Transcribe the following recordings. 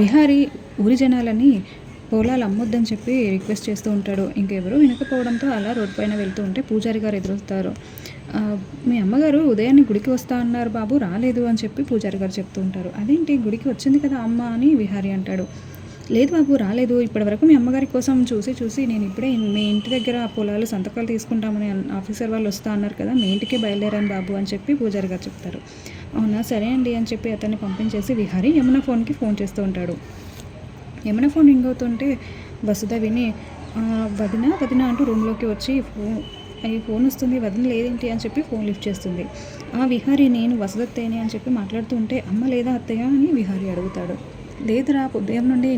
విహారి ఊరి జనాలని పొలాలు అమ్మొద్దని చెప్పి రిక్వెస్ట్ చేస్తూ ఉంటాడు. ఇంకెవరూ వినకపోవడంతో అలా రోడ్ పైన వెళ్తూ ఉంటే పూజారి గారు ఎదురుస్తారు మీ అమ్మగారు ఉదయాన్నే గుడికి వస్తా అన్నారు బాబు రాలేదు అని చెప్పి పూజారి గారు చెప్తూ ఉంటారు. అదేంటి గుడికి వచ్చింది కదా అమ్మ అని విహారి అంటాడు. లేదు బాబు రాలేదు. ఇప్పటివరకు మీ అమ్మగారి కోసం చూసి చూసి నేను ఇప్పుడే మీ ఇంటి దగ్గర ఆ పొలాలు సంతకాలు తీసుకుంటామని ఆఫీసర్ వాళ్ళు వస్తా అన్నారు కదా మీ ఇంటికి బయలుదేరాను బాబు అని చెప్పి పూజారి గారు చెప్తారు. అవునా? సరే అండి అని చెప్పి అతన్ని పంపించేసి విహారి యమున ఫోన్కి ఫోన్ చేస్తూ ఉంటాడు. యమున ఫోన్ రింగ్ అవుతుంటే వసుధ విని వదిన వదిన అంటూ రూమ్లోకి వచ్చి ఫోన్ ఈ ఫోన్ వస్తుంది వదిన లేదేంటి? అని చెప్పి ఫోన్ లిఫ్ట్ చేస్తుంది. ఆ విహారి నేను వసుదత్తయ్యని అని చెప్పి మాట్లాడుతూ ఉంటే అమ్మ లేదా అత్తయ్య? అని విహారి అడుగుతాడు. లేదురా ఉదయం నుండి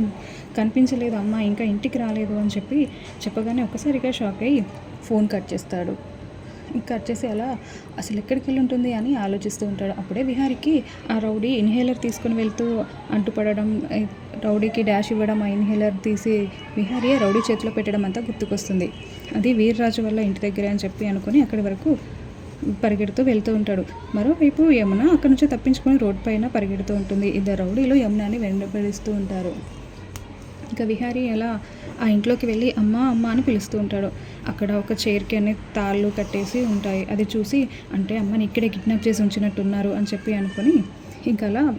కనిపించలేదు. అమ్మ ఇంకా ఇంటికి రాలేదు అని చెప్పి చెప్పగానే ఒక్కసారిగా షాక్ అయ్యి ఫోన్ కట్ చేస్తాడు. కట్ చేసి అలా అసలు ఎక్కడికి వెళ్ళి ఉంటుంది అని ఆలోచిస్తూ ఉంటాడు. అప్పుడే విహారికి ఆ రౌడీ ఇన్హేలర్ తీసుకొని వెళ్తూ అంటుపడడం రౌడీకి డాష్ ఇవ్వడం ఆ ఇన్హేలర్ తీసి విహారీ రౌడీ చేతిలో పెట్టడం అంతా గుర్తుకొస్తుంది. అది వీర్రాజు వల్ల ఇంటి దగ్గరే అని చెప్పి అనుకుని అక్కడి వరకు పరిగెడుతూ వెళ్తూ ఉంటాడు. మరోవైపు యమున అక్కడి నుంచి తప్పించుకొని రోడ్ పైన పరిగెడుతూ ఉంటుంది. ఇద్దరు రౌడీలు యమునాని వెంబడిస్తూ ఉంటారు. ఇంకా విహారీ అలా ఆ ఇంట్లోకి వెళ్ళి అమ్మ అమ్మ అని పిలుస్తూ ఉంటాడు. అక్కడ ఒక చైర్కి అనే తాళ్ళు కట్టేసి ఉంటాయి. అది చూసి అంటే అమ్మని ఇక్కడే కిడ్నాప్ చేసి ఉంచినట్టున్నారు అని చెప్పి అనుకొని ఇంకా అలా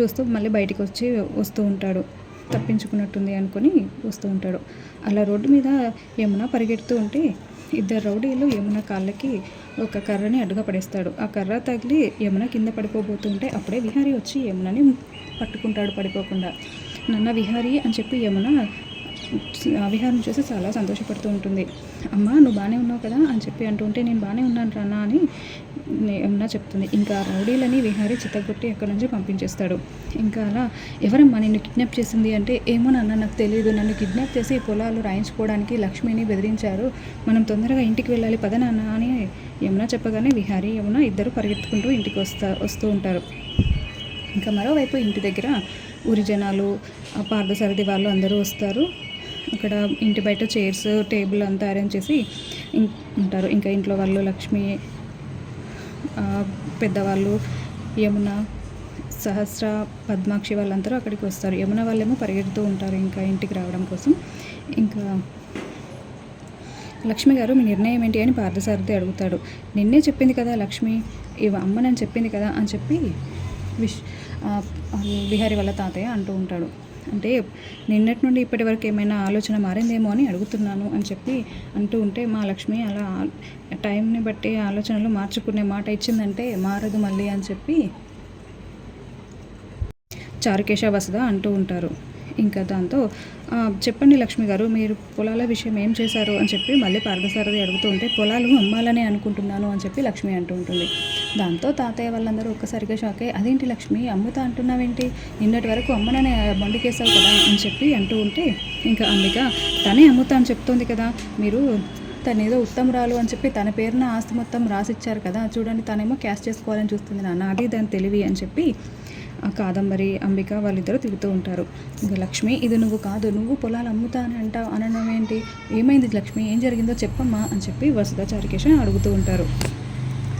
చూస్తూ మళ్ళీ బయటికి వచ్చి వస్తూ ఉంటాడు. తప్పించుకున్నట్టుంది అనుకొని వస్తూ ఉంటాడు. అలా రోడ్డు మీద యమున పరిగెడుతూ ఉంటే ఇద్దరు రౌడీలు యమున కాళ్ళకి ఒక కర్రని అడ్డుగా పడేస్తాడు. ఆ కర్ర తగిలి యమున కింద పడిపోబోతుంటే అప్పుడే విహారీ వచ్చి యమునని పట్టుకుంటాడు పడిపోకుండా. నన్న విహారీ అని చెప్పి యమున విహారం చూసి చాలా సంతోషపడుతూ ఉంటుంది. అమ్మ నువ్వు బాగానే ఉన్నావు కదా అని చెప్పి అంటూ ఉంటే నేను బాగానే ఉన్నాను రానా అని ఏమన్నా చెప్తుంది. ఇంకా రౌడీలని విహారీ చిత్తగొట్టి అక్కడి నుంచి పంపించేస్తాడు. ఇంకా అలా ఎవరమ్మా నిన్ను కిడ్నాప్ చేసింది? అంటే ఏమో నాన్న నాకు తెలియదు నన్ను కిడ్నాప్ చేసి పొలాలు రాయించుకోవడానికి లక్ష్మిని బెదిరించారు. మనం తొందరగా ఇంటికి వెళ్ళాలి పద నాన్న అని యమున చెప్పగానే విహారీ యమున ఇద్దరు పరిగెత్తుకుంటూ ఇంటికి వస్తా వస్తూ ఉంటారు. ఇంకా మరోవైపు ఇంటి దగ్గర ఊరి జనాలు పార్థసారథి వాళ్ళు అందరూ వస్తారు. అక్కడ ఇంటి బయట చైర్స్ టేబుల్ అంతా అరేంజ్ చేసి ఉంటారు. ఇంకా ఇంట్లో వాళ్ళు లక్ష్మి పెద్దవాళ్ళు యమున సహస్ర పద్మాక్షి వాళ్ళందరూ అక్కడికి వస్తారు. యమున వాళ్ళేమో పరిగెడుతూ ఉంటారు ఇంకా ఇంటికి రావడం కోసం. ఇంకా లక్ష్మి గారు మీ నిర్ణయం ఏంటి? అని పార్థసారథి అడుగుతాడు. నిన్నే చెప్పింది కదా లక్ష్మి ఇవ అమ్మనని చెప్పింది కదా అని చెప్పి విష్ బిహారీ వాళ్ళ తాతయ్య అంటూ ఉంటాడు. అంటే నిన్నటి నుండి ఇప్పటి వరకు ఏమైనా ఆలోచన మారిందేమో అని అడుగుతున్నాను అని చెప్పి అంటూ ఉంటే మా లక్ష్మి అలా టైంని బట్టి ఆలోచనలు మార్చుకునే మాట ఇచ్చిందంటే మారదు మళ్ళీ అని చెప్పి చారుకేశ వసద అంటూ ఉంటారు. ఇంకా దాంతో చెప్పండి లక్ష్మి గారు మీరు పొలాల విషయం ఏం చేశారు? అని చెప్పి మళ్ళీ పార్థసారథి అడుగుతుంటే పొలాలు అమ్మాలనే అనుకుంటున్నాను అని చెప్పి లక్ష్మి అంటూ ఉంటుంది. దాంతో తాతయ్య వాళ్ళందరూ ఒక్కసారిగా షాక్ అయ్యి అదేంటి లక్ష్మి అమ్ముతా అంటున్నావేంటి? నిన్నటి వరకు అమ్మననే బండికేసావు కదా అని చెప్పి అంటూ ఉంటే ఇంకా అంబిక తనే అమ్ముతా అని చెప్తోంది కదా మీరు తను ఏదో ఉత్తమరాలు అని చెప్పి తన పేరున ఆస్తి మొత్తం రాసిచ్చారు కదా చూడండి తనేమో క్యాష్ చేసుకోవాలని చూస్తుంది నాన్న అది దాని తెలివి అని చెప్పి కాదంబరి అంబిక వాళ్ళిద్దరూ తిడుతూ ఉంటారు. ఇంకా లక్ష్మి ఇది నువ్వు కాదు నువ్వు పొలాలు అమ్ముతా అని అంటావు అనడం ఏంటి? ఏమైంది లక్ష్మి? ఏం జరిగిందో చెప్పమ్మా అని చెప్పి వసుధ చారికేశ అడుగుతూ ఉంటారు.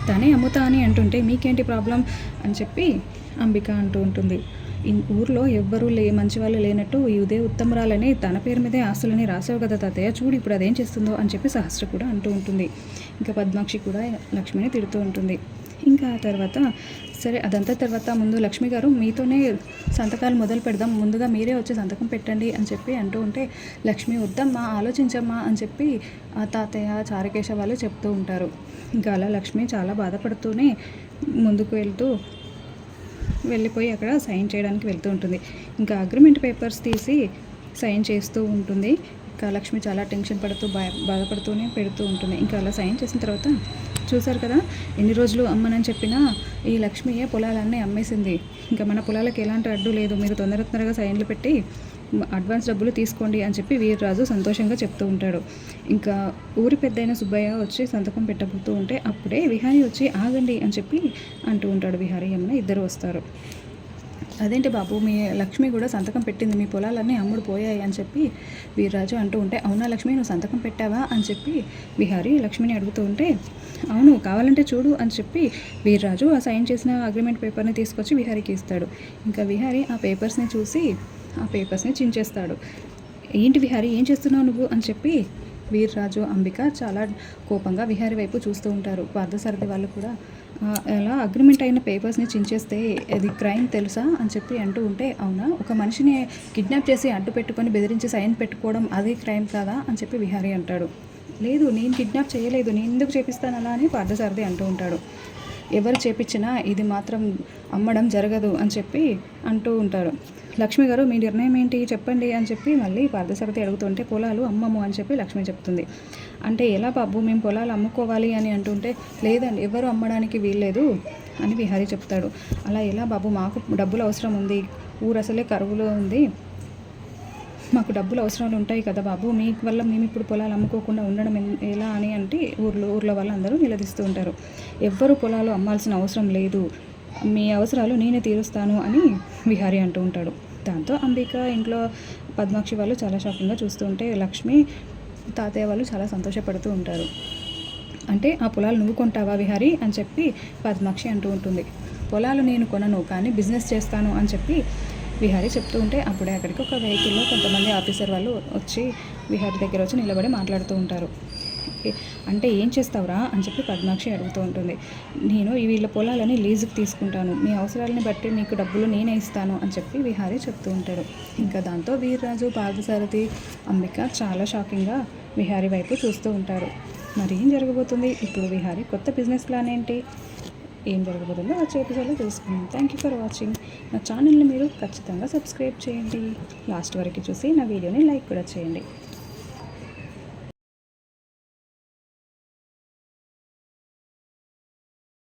తనే అమ్ముతా అని అంటుంటే మీకేంటి ప్రాబ్లం? అని చెప్పి అంబిక అంటూ ఉంటుంది. ఈ ఊర్లో ఎవ్వరూ లే మంచి వాళ్ళు లేనట్టు ఈ ఉదయ ఉత్తమరాలని తన పేరు మీదే ఆస్తులని రాసావు కదా తాతయ్య చూడు ఇప్పుడు అదేం చేస్తుందో అని చెప్పి సహస్ర కూడా అంటూ ఉంటుంది. ఇంకా పద్మాక్షి కూడా లక్ష్మిని తిడుతూ ఉంటుంది. ఇంకా ఆ తర్వాత సరే అదంతా తర్వాత ముందు లక్ష్మి గారు మీతోనే సంతకాలు మొదలు పెడదాం ముందుగా మీరే వచ్చి సంతకం పెట్టండి అని చెప్పి అంటూ ఉంటే లక్ష్మి వద్దమ్మా ఆలోచించమ్మా అని చెప్పి ఆ తాతయ్య చారకేశ వాళ్ళు చెప్తూ ఉంటారు. ఇంకా అలా లక్ష్మి చాలా బాధపడుతూనే ముందుకు వెళ్తూ వెళ్ళిపోయి అక్కడ సైన్ చేయడానికి వెళ్తూ ఉంటుంది. ఇంకా అగ్రిమెంట్ పేపర్స్ తీసి సైన్ చేస్తూ ఉంటుంది. ఇంకా లక్ష్మి చాలా టెన్షన్ పడుతూ బా బాధపడుతూనే పెడుతూ ఉంటుంది. ఇంకా అలా సైన్ చేసిన తర్వాత చూసారు కదా ఎన్ని రోజులు అమ్మనని చెప్పినా ఈ లక్ష్మియే పొలాలన్నీ అమ్మేసింది. ఇంకా మన పొలాలకు ఎలాంటి అడ్డు లేదు. మీరు తొందర తొందరగా సైన్లు పెట్టి అడ్వాన్స్ డబ్బులు తీసుకోండి అని చెప్పి వీరరాజు సంతోషంగా చెప్తూ ఉంటాడు. ఇంకా ఊరి పెద్దయిన సుబ్బయ్య వచ్చి సంతకం పెట్టబోతూ ఉంటే అప్పుడే విహారీ వచ్చి ఆగండి అని చెప్పి అంటూ ఉంటాడు. విహారీ అమ్మ ఇద్దరు వస్తారు. అదేంటి బాబు మీ లక్ష్మి కూడా సంతకం పెట్టింది మీ పొలాలన్నీ అమ్ముడు పోయాయి అని చెప్పి వీర్రాజు అంటూ ఉంటే అవునా లక్ష్మి నువ్వు సంతకం పెట్టావా? అని చెప్పి విహారీ లక్ష్మిని అడుగుతూ ఉంటే అవును కావాలంటే చూడు అని చెప్పి వీర్రాజు ఆ సైన్ చేసిన అగ్రిమెంట్ పేపర్ని తీసుకొచ్చి విహారీకి ఇస్తాడు. ఇంకా విహారీ ఆ పేపర్స్ని చూసి ఆ పేపర్స్ని చించేస్తాడు. ఏంటి విహారి ఏం చేస్తున్నావు నువ్వు? అని చెప్పి వీర్రాజు అంబిక చాలా కోపంగా విహారి వైపు చూస్తూ ఉంటారు. పార్థసారథి వాళ్ళు కూడా అలా అగ్రిమెంట్ అయిన పేపర్స్ని చించేస్తే అది క్రైమ్ తెలుసా అని చెప్పి అంటూ ఉంటే అవునా? ఒక మనిషిని కిడ్నాప్ చేసి అడ్డు పెట్టుకొని బెదిరించి సైన్ పెట్టుకోవడం అది క్రైమ్ కాదా అని చెప్పి విహారీ అంటాడు. లేదు నేను కిడ్నాప్ చేయలేదు నేను ఎందుకు చేపిస్తాను అలా అని పార్థసారథి అంటూ ఉంటాడు. ఎవరు చేపించినా ఇది మాత్రం అమ్మడం జరగదు అని చెప్పి అంటూ ఉంటారు లక్ష్మి గారు మీ నిర్ణయం ఏంటి? చెప్పండి అని చెప్పి మళ్ళీ పార్థసారథి అడుగుతుంటే పొలాలు అమ్మము అని చెప్పి లక్ష్మి చెప్తుంది. అంటే ఎలా బాబు? మేము పొలాలు అమ్ముకోవాలి అని అంటుంటే లేదండి ఎవరు అమ్మడానికి వీల్లేదు అని విహారీ చెప్తాడు. అలా ఎలా బాబు? మాకు డబ్బులు అవసరం ఉంది. ఊరు అసలే కరువులో ఉంది. మాకు డబ్బులు అవసరాలు ఉంటాయి కదా బాబు. మీ వల్ల మేము ఇప్పుడు పొలాలు అమ్ముకోకుండా ఉండడం ఎలా? అని అంటే ఊర్లో ఊర్లో వాళ్ళందరూ నిలదీస్తూ ఉంటారు. ఎవ్వరు పొలాలు అమ్మాల్సిన అవసరం లేదు. మీ అవసరాలు నేనే తీరుస్తాను అని విహారీ అంటూ ఉంటాడు. దాంతో అంబిక ఇంట్లో పద్మాక్షి వాళ్ళు చాలా షాకింగ్గా చూస్తూ ఉంటే లక్ష్మి తాతయ్య వాళ్ళు చాలా సంతోషపడుతూ ఉంటారు. అంటే ఆ పొలాలు నువ్వు కొంటావా విహారి? అని చెప్పి పద్మాక్షి అంటూ ఉంటుంది. పొలాలు నేను కొనను కానీ బిజినెస్ చేస్తాను అని చెప్పి విహారి చెప్తూ ఉంటే అప్పుడే అక్కడికి ఒక వెహికల్లో కొంతమంది ఆఫీసర్ వాళ్ళు వచ్చి విహారి దగ్గర వచ్చి నిలబడి మాట్లాడుతూ ఉంటారు. "ఏ- అంటే ఏం చేస్తావురా అని చెప్పి పద్మాక్షి అడుగుతూ ఉంటుంది. నేను ఈ వీళ్ళ పొలాలని లీజుకి తీసుకుంటాను. మీ అవసరాలని బట్టి మీకు డబ్బులు నేనే ఇస్తాను అని చెప్పి విహారీ చెప్తూ ఉంటాడు. ఇంకా దాంతో వీర్రాజు పార్థసారథి అంబిక చాలా షాకింగ్గా విహారీ వైపు చూస్తూ ఉంటారు. మరి ఏం జరగబోతుంది? ఇప్పుడు విహారీ కొత్త బిజినెస్ ప్లాన్ ఏంటి? ఏం జరగబోతుందో వచ్చే ఎపిసోడ్లో తెలుసుకుందాం. థ్యాంక్ యూ ఫర్ వాచింగ్ నా ఛానల్ని మీరు ఖచ్చితంగా సబ్స్క్రైబ్ చేయండి. లాస్ట్ వరకు చూసి నా వీడియోని లైక్ కూడా చేయండి.